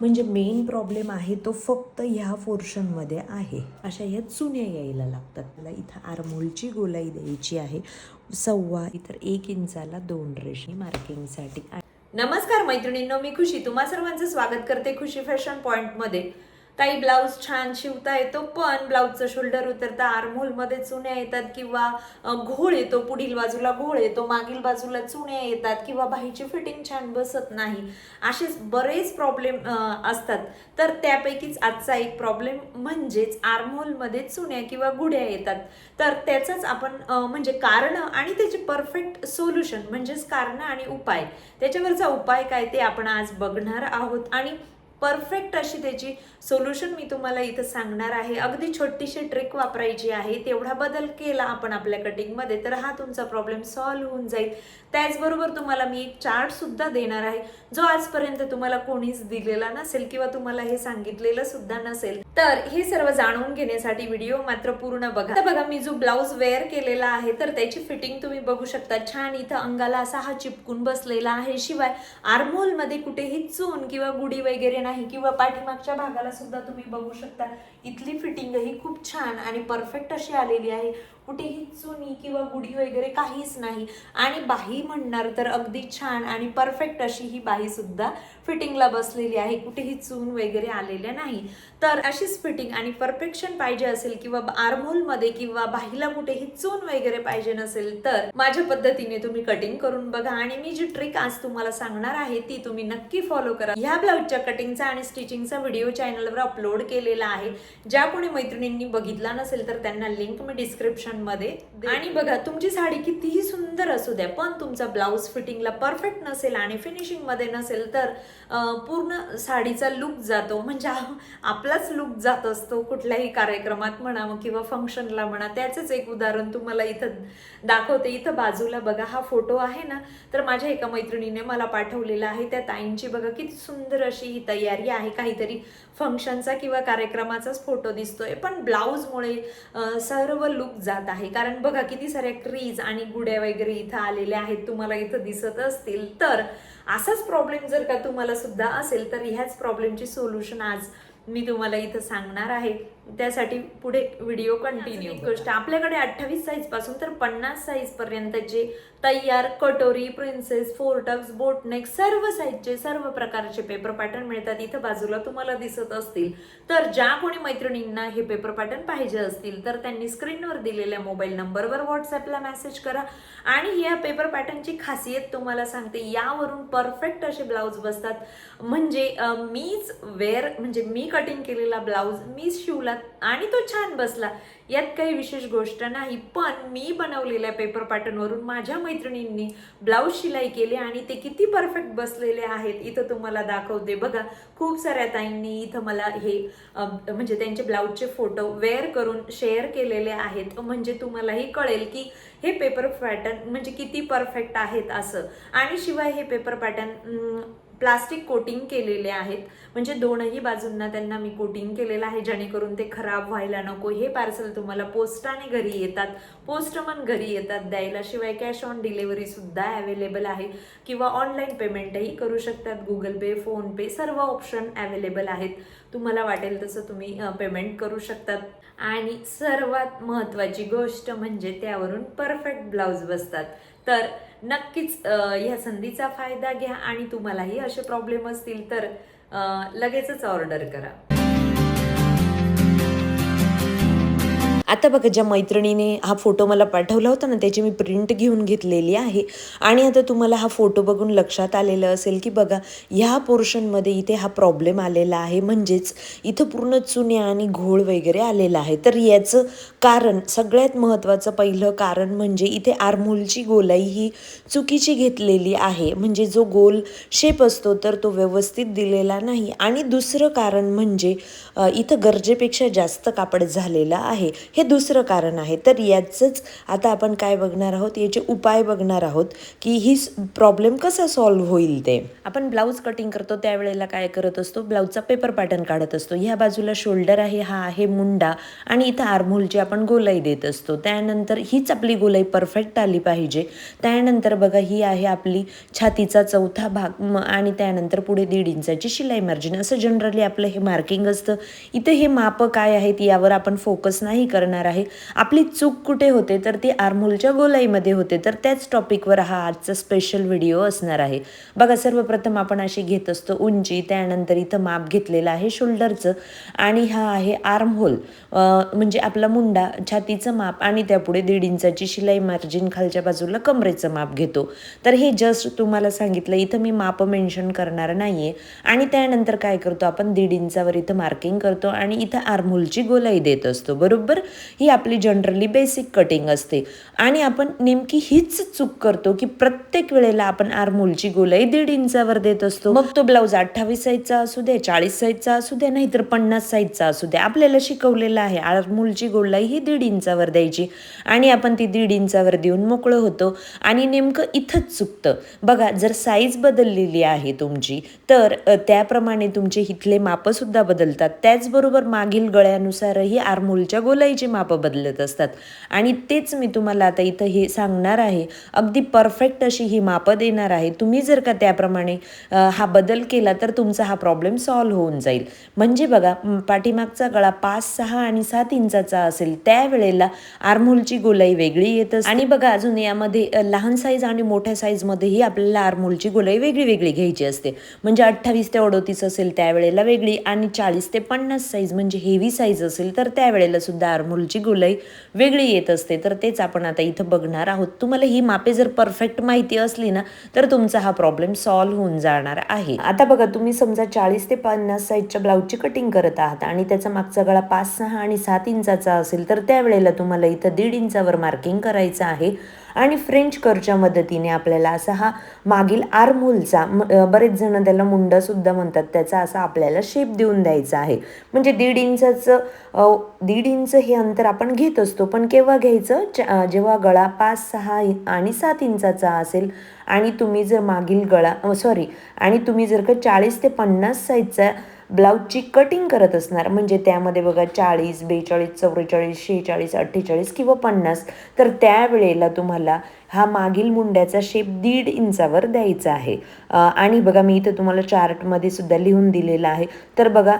म्हणजे main problem आहे तो फक्त ह्या पोर्शनमध्ये आहे. अशा ह्या चुन्या यायला लागतात. मला इथं आरमोलची गोलाई द्यायची आहे. सव्वा इतर एक इंचाला दोन रेषी मार्किंगसाठी नमस्कार मैत्रिणींनो मी खुशी. तुम्हा सर्वांचं स्वागत करते खुशी फॅशन पॉईंटमध्ये काही ब्लाऊज छान शिवता येतो पण ब्लाऊजचं शोल्डर उतरता आर्महोलमध्ये चुन्या येतात किंवा घोळ येतो पुढील बाजूला घोळ येतो मागील बाजूला चुन्या येतात किंवा बाहीची फिटिंग छान बसत नाही. असेच बरेच प्रॉब्लेम असतात. तर त्यापैकीच आजचा एक प्रॉब्लेम म्हणजेच आर्महोलमध्ये चुन्या किंवा गुढ्या येतात. तर त्याचंच आपण म्हणजे कारण आणि त्याचे परफेक्ट सोल्युशन म्हणजेच कारण आणि उपाय. त्याच्यावरचा उपाय काय ते आपण आज बघणार आहोत. आणि परफेक्ट अशी त्याची सोल्युशन मी तुम्हाला इथं सांगणार आहे. अगदी छोटीशी ट्रिक वापरायची आहे. तेवढा बदल केला आपण आपल्या कटिंगमध्ये तर हा तुमचा प्रॉब्लेम सॉल्व्ह होऊन जाईल. त्याचबरोबर तुम्हाला मी एक चार्ट सुद्धा देणार आहे. जो आजपर्यंत तुम्हाला कोणीच दिलेला नसेल किंवा तुम्हाला हे सांगितलेलं सुद्धा नसेल. तर हे सर्व जाणून घेण्यासाठी व्हिडिओ मात्र पूर्ण बघा. तर बघा मी जो ब्लाऊज वेअर केलेला आहे तर त्याची फिटिंग तुम्ही बघू शकता. छान इथं अंगाला असा हा चिपकून बसलेला आहे. शिवाय आर्मोलमध्ये कुठेही चून किंवा गुढी वगैरे नाही किंवा पाठीमागच्या भागाला सुद्धा तुम्ही बघू शकता. इथली फिटिंगही खूप छान आणि परफेक्ट अशी आलेली आहे. कुठेही चुनी किंवा गुढी वगैरे काहीच नाही. आणि बाही म्हणणार तर अगदी छान आणि परफेक्ट अशी ही बाही सुद्धा फिटिंगला बसलेली आहे. कुठेही चून वगैरे आलेल्या नाही. तर अशीच फिटिंग आणि परफेक्शन पाहिजे असेल किंवा आर्मोलमध्ये किंवा बाहीला कुठेही चून वगैरे पाहिजे नसेल तर माझ्या पद्धतीने तुम्ही कटिंग करून बघा. आणि मी जी ट्रिक आज तुम्हाला सांगणार आहे ती तुम्ही नक्की फॉलो करा. ह्या ब्लाऊजच्या कटिंगचा आणि स्टिचिंगचा व्हिडिओ चॅनलवर अपलोड केलेला आहे. ज्या कोणी मैत्रिणींनी बघितला नसेल तर त्यांना लिंक मी डिस्क्रिप्शन मध्ये. दे- आणि बघा तुमची साडी कितीही सुंदर असू द्या पण तुमचा ब्लाऊज फिटिंगला परफेक्ट नसेल आणि फिनिशिंगमध्ये नसेल तर पूर्ण साडीचा लुक जातो. म्हणजे आपलाच लुक जात असतो कुठल्याही कार्यक्रमात म्हणा किंवा फंक्शनला म्हणा. त्याचंच एक उदाहरण तुम्हाला इथं दाखवते. इथं बाजूला बघा हा फोटो आहे ना. तर माझ्या एका मैत्रिणीने मला पाठवलेला आहे. त्या ताईंची बघा किती सुंदर अशी ही तयारी आहे. काहीतरी फंक्शनचा किंवा कार्यक्रमाचाच फोटो दिसतोय. पण ब्लाऊजमुळे सर्व लुक जात आहे. कारण बघा किती साऱ्या क्रीज आणि गुड्या वगैरे इथं आलेल्या आहेत तुम्हाला इथं दिसत असतील तर असाच प्रॉब्लेम जर का तुम्हाला सुद्धा असेल तर ह्याच प्रॉब्लेमची सोल्युशन आज मी तुम्हाला इथं सांगणार आहे. त्यासाठी पुढे व्हिडिओ कंटिन्यू गोष्ट आपल्याकडे अठ्ठावीस साईजपासून तर पन्नास साईज पर्यंतचे तयार कटोरी प्रिन्सेस फोरटक्स बोटनेक सर्व साईजचे सर्व प्रकारचे पेपर पॅटर्न मिळतात. इथं बाजूला तुम्हाला दिसत असतील. तर ज्या कोणी मैत्रिणींना हे पेपर पॅटर्न पाहिजे असतील तर त्यांनी स्क्रीनवर दिलेल्या मोबाईल नंबरवर व्हॉट्सअपला मेसेज करा. आणि या पेपर पॅटर्नची खासियत तुम्हाला सांगते यावरून परफेक्ट असे ब्लाऊज बसतात. म्हणजे मीच वेअर म्हणजे मी कटिंग केलेला ब्लाऊज मीच शिवला आणि तो छान बसला. यात काही विशेष गोष्ट नाही पण मी बनवलेल्या पेपर पॅटर्नवरून माझ्या मैत्रिणींनी ब्लाऊज शिलाई केले आणि ते किती परफेक्ट बसलेले आहेत इथं तुम्हाला दाखवते बघा. खूप साऱ्या ताईंनी इथं मला हे म्हणजे त्यांचे ब्लाऊजचे फोटो वेअर करून शेअर केलेले आहेत. म्हणजे तुम्हालाही कळेल की हे पेपर पॅटर्न म्हणजे किती परफेक्ट आहेत असं. आणि शिवाय हे पेपर पॅटर्न प्लास्टिक कोटिंग केलेले आहेत. म्हणजे दोनही बाजूंना त्यांना मी कोटिंग केलेलं आहे जेणेकरून ते खराब व्हायला नको. हे पार्सल तुम्हाला पोस्टाने घरी येतात. पोस्टमन घरी येतात द्यायला शिवाय कॅश ऑन डिलेवरीसुद्धा अवेलेबल आहे. किंवा ऑनलाईन पेमेंटही करू शकतात. गुगल पे फोनपे सर्व ऑप्शन अवेलेबल आहेत. तुम्हाला वाटेल तसं तुम्ही पेमेंट करू शकतात. आणि सर्वात महत्त्वाची गोष्ट म्हणजे त्यावरून परफेक्ट ब्लाऊज बसतात. तर नक्कीच ह्या संधीचा फायदा घ्या आणि तुम्हालाही असे प्रॉब्लेम असतील तर लगेचच ऑर्डर करा. आता बघा ज्या मैत्रिणीने हा फोटो मला पाठवला होता ना त्याची मी प्रिंट घेऊन घेतलेली आहे. आणि आता तुम्हाला हा फोटो बघून लक्षात आलेलं असेल की बघा ह्या पोर्शनमध्ये इथे हा प्रॉब्लेम आलेला आहे. म्हणजेच इथं पूर्ण चुन्या आणि घोळ वगैरे आलेला आहे. तर याचं कारण सगळ्यात महत्त्वाचं पहिलं कारण म्हणजे इथे आर्मोलची गोलाई ही चुकीची घेतलेली आहे. म्हणजे जो गोल शेप असतो तर तो व्यवस्थित दिलेला नाही. आणि दुसरं कारण म्हणजे इथं गरजेपेक्षा जास्त कापड झालेलं आहे. हे दुसरं कारण आहे. तर याचंच आता आपण काय बघणार आहोत? याचे उपाय बघणार आहोत की ही प्रॉब्लेम कसा सॉल्व्ह होईल ते. आपण ब्लाऊज कटिंग करतो त्यावेळेला काय करत असतो? ब्लाऊजचा पेपर पॅटर्न काढत असतो. ह्या बाजूला शोल्डर आहे हा आहे मुंडा आणि इथं आर्महोलची आपण गोलाई देत असतो. त्यानंतर हीच आपली गोलाई परफेक्ट आली पाहिजे. त्यानंतर बघा ही आहे आपली छातीचा चौथा भाग आणि त्यानंतर पुढे दीड इंचाची शिलाई मार्जिन असं जनरली आपलं हे मार्किंग असतं. इथं हे मापं काय आहेत यावर आपण फोकस नाही करत. करणार आहे. आपली चूक कुठे होते तर ती आर्मोलच्या गोलाईमध्ये होते. तर त्याच टॉपिकवर हा आजचा स्पेशल व्हिडिओ असणार आहे. बघा सर्वप्रथम आपण अशी घेत असतो उंची त्यानंतर इथं माप घेतलेलं आहे शोल्डरचं आणि हा आहे आर्महोल म्हणजे आपला मुंडा छातीचं माप आणि त्यापुढे दीड इंचाची शिलाई मार्जिन खालच्या बाजूला कमरेचं माप घेतो. तर हे जस्ट तुम्हाला सांगितलं इथं मी माप मेन्शन करणार नाही आहे आणि त्यानंतर काय करतो आपण दीड इंचावर इथं मार्किंग करतो आणि इथं आर्महोलची गोलाई देत असतो. बरोबर? ही आपली जनरली बेसिक कटिंग असते. आणि आपण नेमकी हीच चूक करतो की प्रत्येक वेळेला आपण आर्महोलची गोलाई दीड इंचावर देत असतो. मग तो ब्लाऊज अठ्ठावीस साईजचा असू दे चाळीस साईजचा असू दे नाहीतर पन्नास साईजचा असू दे. आपल्याला शिकवलेलं आहे आर्महोलची गोलाई ही दीड इंचावर द्यायची. आणि आपण ती दीड इंचावर देऊन मोकळं होतो. आणि नेमकं इथंच चुकतं. बघा जर साईज बदललेली आहे तुमची तर त्याप्रमाणे तुमचे इथले मापं सुद्धा बदलतात. त्याचबरोबर मागील गळ्यानुसारही आर्मोलच्या गोलाईची मापं बदलत असतात. आणि तेच मी तुम्हाला आता इथं हे सांगणार आहे. अगदी परफेक्ट अशी ही मापं देणार आहे. तुम्ही जर का त्याप्रमाणे हा बदल केला तर तुमचा हा प्रॉब्लेम सॉल्व्ह होऊन जाईल. म्हणजे बघा पाठीमागचा गळा पाच सहा आणि सात इंचाचा असेल त्यावेळेला आर्मोलची गोलाई वेगळी येत असते. आणि बघा अजून यामध्ये लहान साईज आणि मोठ्या साईजमध्येही आपल्याला आर्मोलची गोलाई वेगळी वेगळी घ्यायची असते. म्हणजे अठ्ठावीस ते अडोतीस असेल त्यावेळेला वेगळी आणि चाळीस ते पन्नास साईज म्हणजे हेवी साईज असेल तर त्यावेळेला सुद्धा आर्मोलची गोलाई वेगळी येत असते तर तेच आपण आता इथं बघणार आहोत. तुम्हाला ही मापे जर परफेक्ट माहिती असली ना तर तुमचा हा प्रॉब्लेम सॉल्व्ह होऊन जाणार आहे. आता बघा तुम्ही समजा चाळीस ते पन्नास साईजच्या ब्लाऊजची कटिंग करत आहात आणि त्याचा मागचा गळा पाच सहा आणि सात इंचाचा असेल तर त्यावेळेला तुम्हाला इथं दीड इंचावर मार्किंग करायचं आहे. आणि फ्रेंच करच्या मदतीने आपल्याला असा हा मागील आरमूलचा म- बरेच जण त्याला मुंडसुद्धा म्हणतात त्याचा असा आपल्याला शेप देऊन द्यायचा आहे. म्हणजे दीड इंचाचं दीड इंच हे अंतर आपण घेत असतो पण केव्हा घ्यायचं? जेव्हा गळा पाच सहा इ- आणि सात इंचाचा असेल आणि तुम्ही जर मागील गळा सॉरी आणि तुम्ही जर का चाळीस ते पन्नास साईजचा ब्लाऊजची कटिंग करत असणार. म्हणजे त्यामध्ये बघा चाळीस बेचाळीस चौवेचाळीस शेहेचाळीस अठ्ठेचाळीस किंवा पन्नास. तर त्यावेळेला तुम्हाला हा मागील मुंड्याचा शेप दीड इंचावर द्यायचा आहे. आणि बघा मी इथं तुम्हाला चार्टमध्ये सुद्धा लिहून दिलेला आहे. तर बघा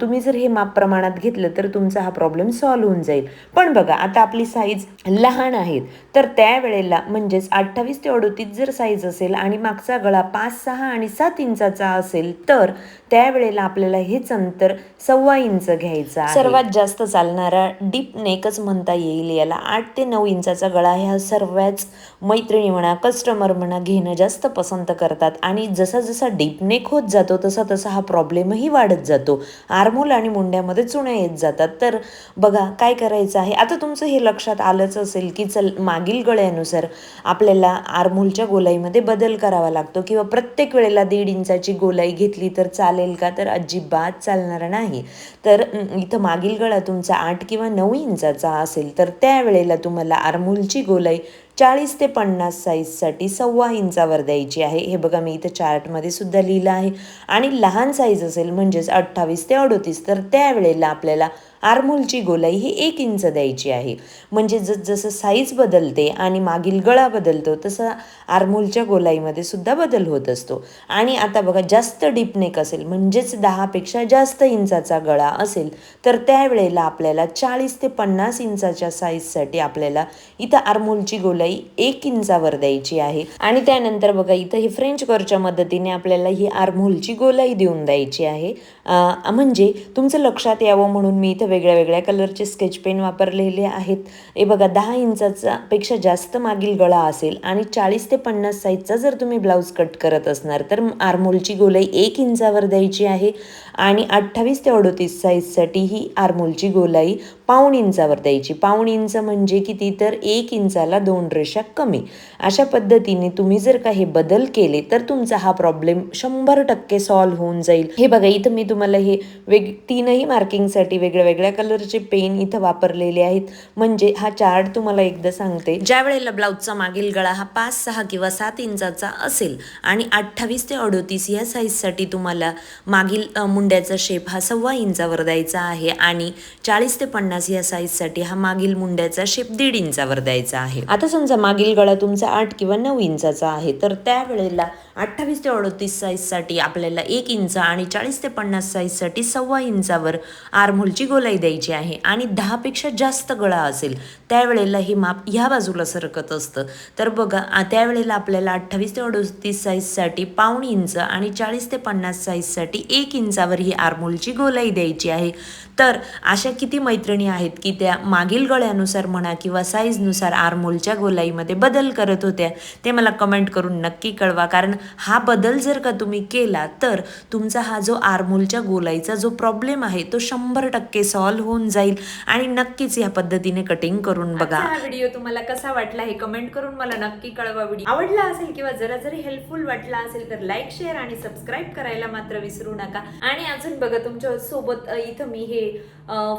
तुम्ही जर हे माप प्रमाणात घेतलं तर तुमचा हा प्रॉब्लेम सॉल्व होऊन जाईल. पण बघा आता आपली साईज लहान आहेत तर त्यावेळेला म्हणजेच अठ्ठावीस ते अडोतीस जर साईज असेल आणि मागचा गळा पाच सहा आणि सात इंचाचा असेल तर त्यावेळेला आपल्याला हेच अंतर सव्वा इंच घ्यायचा सर्वात जास्त चालणारा डीप नेकच म्हणता येईल याला. आठ ते नऊ इंचाचा गळा ह्या सर्वच मैत्रिणी म्हणा कस्टमर म्हणा घेणं जास्त पसंत करतात. आणि जसा जसा डीपनेक होत जातो तसा तसा हा प्रॉब्लेमही वाढत जातो. आर्मोल आणि मुंड्यामध्ये चुण्या येत जातात. तर बघा काय करायचं आहे? आता तुमचं हे लक्षात आलंच असेल की चल मागील गळ्यानुसार आपल्याला आर्मोलच्या गोलाईमध्ये बदल करावा लागतो. किंवा प्रत्येक वेळेला दीड इंचाची गोलाई घेतली तर चालेल का? तर अजिबात चालणार नाही. तर इथं मागील गळा तुमचा आठ किंवा नऊ इंचाचा असेल तर त्यावेळेला तुम्हाला आर्मोलची गोलाई चाळीस ते पन्नास साईजसाठी सव्वा इंचावर द्यायची आहे. हे बघा मी इथं चार्टमध्ये सुद्धा लिहिलं आहे. आणि लहान साईज असेल म्हणजेच अठ्ठावीस ते अडोतीस तर त्यावेळेला आपल्याला आर्मोलची गोलाई ही एक इंच द्यायची आहे. म्हणजे जसजसं जसं साईज बदलते आणि मागील गळा बदलतो तसं आर्मोलच्या गोलाईमध्ये सुद्धा बदल होत असतो. आणि आता बघा जास्त डीप नेक असेल म्हणजेच दहापेक्षा जास्त इंचाचा गळा असेल तर त्यावेळेला आपल्याला चाळीस ते पन्नास इंचाच्या साईजसाठी आपल्याला इथं आर्मोलची गोलाई एक इंचावर द्यायची आहे. आणि त्यानंतर बघा इथं हे फ्रेंच करच्या मदतीने आपल्याला ही आर्मोलची गोलाई देऊन द्यायची आहे. म्हणजे तुमचं लक्षात यावं म्हणून मी इथं वेगळ्या वेगळ्या कलरचे स्केच पेन वापरलेले आहेत. हे बघा दहा इंचाचा पेक्षा जास्त मागील गळा असेल आणि चाळीस ते पन्नास साईजचा जर तुम्ही ब्लाऊज कट करत असणार तर आर्मोलची गोलाई एक इंचावर द्यायची आहे आणि अठ्ठावीस ते अडोतीस साईजसाठी ही आर्मोलची गोलाई पाऊण इंचावर द्यायची. पाऊण इंच म्हणजे किती? तर एक इंचाला दोन रेषा कमी. अशा पद्धतीने तुम्ही जर का हे बदल केले तर तुमचा हा प्रॉब्लेम शंभर टक्के सॉल्व्ह होऊन जाईल. हे बघा इथं मी तुम्हाला हे वेग तीनही मार्किंगसाठी वेगळ्या वेगळ्या कलरचे पेन इथं वापरलेले आहेत. म्हणजे हा चार्ट तुम्हाला एकदा सांगते. ज्या वेळेला ब्लाऊजचा मागील गळा हा पाच सहा किंवा सात इंचाचा असेल आणि अठ्ठावीस ते अडोतीस या साईजसाठी तुम्हाला मागील मुंड्याचा शेप हा सव्वा इंचावर द्यायचा आहे आणि चाळीस ते पन्नास या साईजसाठी हा मागील मुंड्याचा शेप दीड इंचावर द्यायचा आहे. आता समजा मागील गळा तुमचा आठ किंवा नऊ इंचाचा आहे तर त्यावेळेला अठ्ठावीस ते अडतीस साईजसाठी आपल्याला एक इंच आणि चाळीस ते पन्नास साईजसाठी सव्वा इंचावर आरमोलची गोलाई द्यायची आहे आणि दहापेक्षा जास्त गळा असेल त्यावेळेला हे माप ह्या बाजूला सरकत असतं. तर बघा त्यावेळेला आपल्याला अठ्ठावीस ते अडोतीस साईजसाठी पाऊण इंच आणि चाळीस ते पन्नास साईजसाठी एक इंचावर ही आर्मोलची गोलाई द्यायची आहे. तर अशा किती मैत्रिणी आहेत की त्या मागील गळ्यानुसार म्हणा किंवा साईजनुसार आर्मोलच्या गोलाईमध्ये बदल करत होत्या ते मला कमेंट करून नक्की कळवा. कारण हा बदल जर का तुम्ही केला तर तुमचा हा जो आर्मोलच्या गोलाईचा जो प्रॉब्लेम आहे तो शंभर टक्के सॉल्व्ह होऊन जाईल आणि नक्कीच या पद्धतीने कटिंग करून बघा. हा व्हिडिओ तुम्हाला कसा वाटला हे कमेंट करून मला नक्की कळवा व्हिडिओ आवडला असेल किंवा जरा जरी हेल्पफुल वाटला असेल तर लाईक शेअर आणि सबस्क्राईब करायला मात्र विसरू नका. आणि अजून बघा तुमच्यासोबत इथं मी हे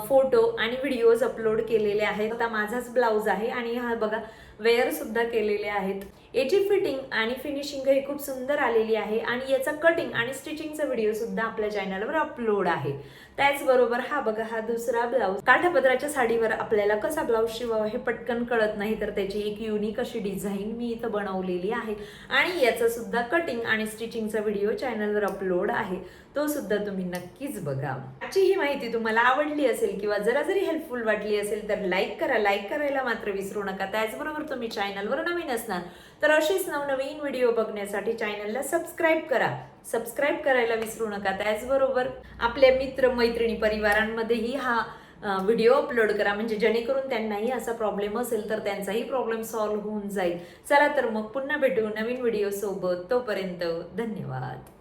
फोटो आणि व्हिडिओज अपलोड केलेले आहेत. आता माझाच ब्लाऊज आहे आणि हा बघा वेअर सुद्धा केलेले आहेत. याची फिटिंग आणि फिनिशिंग ही खूप सुंदर आलेली आहे आणि याचा कटिंग आणि स्टिचिंगचा व्हिडिओ सुद्धा आपल्या चॅनलवर अपलोड आहे. त्याचबरोबर हा बघा हा दुसरा ब्लाऊज काठापदराच्या साडीवर आपल्याला कसा ब्लाऊज शिवावा हे पटकन कळत नाही तर त्याची एक युनिक अशी डिझाईन मी इथं बनवलेली आहे. आणि याचा सुद्धा कटिंग आणि स्टिचिंगचा व्हिडिओ चॅनलवर अपलोड आहे. तो सुद्धा तुम्ही नक्कीच बघा. आजची ही माहिती तुम्हाला आवडली असेल किंवा जरा जरी हेल्पफुल वाटली असेल तर लाईक करा. लाईक करायला मात्र विसरू नका. त्याचबरोबर तुम्ही चॅनलवर नवीन असणार तर अशीच नवनवीन व्हिडिओ बघण्यासाठी चॅनलला सबस्क्राईब करा. सबस्क्राईब करायला विसरू नका त्याचबरोबर आपल्या मित्र मैत्रिणी परिवारांमध्येही हा व्हिडिओ अपलोड करा. म्हणजे जेणेकरून त्यांनाही असा प्रॉब्लेम असेल तर त्यांचाही प्रॉब्लेम सॉल्व्ह होऊन जाईल. चला तर मग पुन्हा भेटू नवीन व्हिडिओसोबत. तोपर्यंत धन्यवाद.